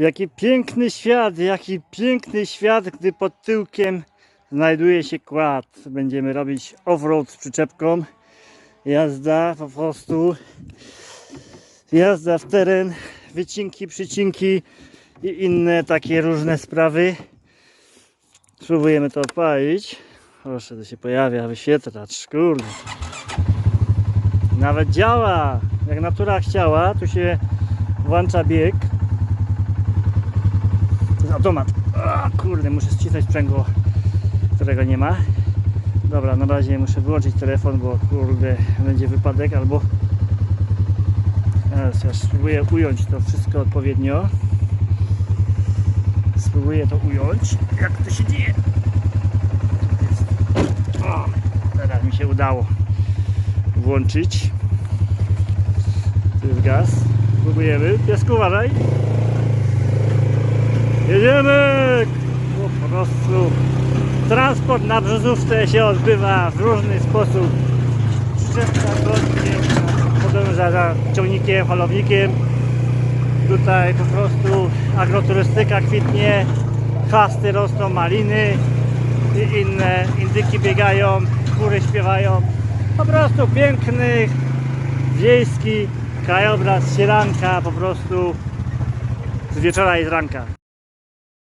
Jaki piękny świat, jaki piękny świat, gdy pod tyłkiem znajduje się kład. Będziemy robić offroad z przyczepką. Jazda po prostu. Jazda w teren, wycinki, przycinki i inne takie różne sprawy. Spróbujemy to odpalić. Proszę, to się pojawia wyświetlacz, kurde. Nawet działa, jak natura chciała, tu się włącza bieg. Automat. Kurde, muszę ścisnąć sprzęgło, którego nie ma. Dobra, na razie muszę wyłączyć telefon, bo kurde, będzie wypadek albo... Teraz ja spróbuję ująć to wszystko odpowiednio. Spróbuję to ująć, jak to się dzieje. O, teraz mi się udało włączyć. Tu jest gaz. Próbujemy. Piesku, uważaj. Jedziemy! Po prostu transport na brzozówce się odbywa w różny sposób. Przyczepka godnie podąża za ciągnikiem, holownikiem. Tutaj po prostu agroturystyka kwitnie, chwasty rosną, maliny i inne indyki biegają, kury śpiewają. Po prostu piękny, wiejski krajobraz sieranka po prostu z wieczora i z ranka.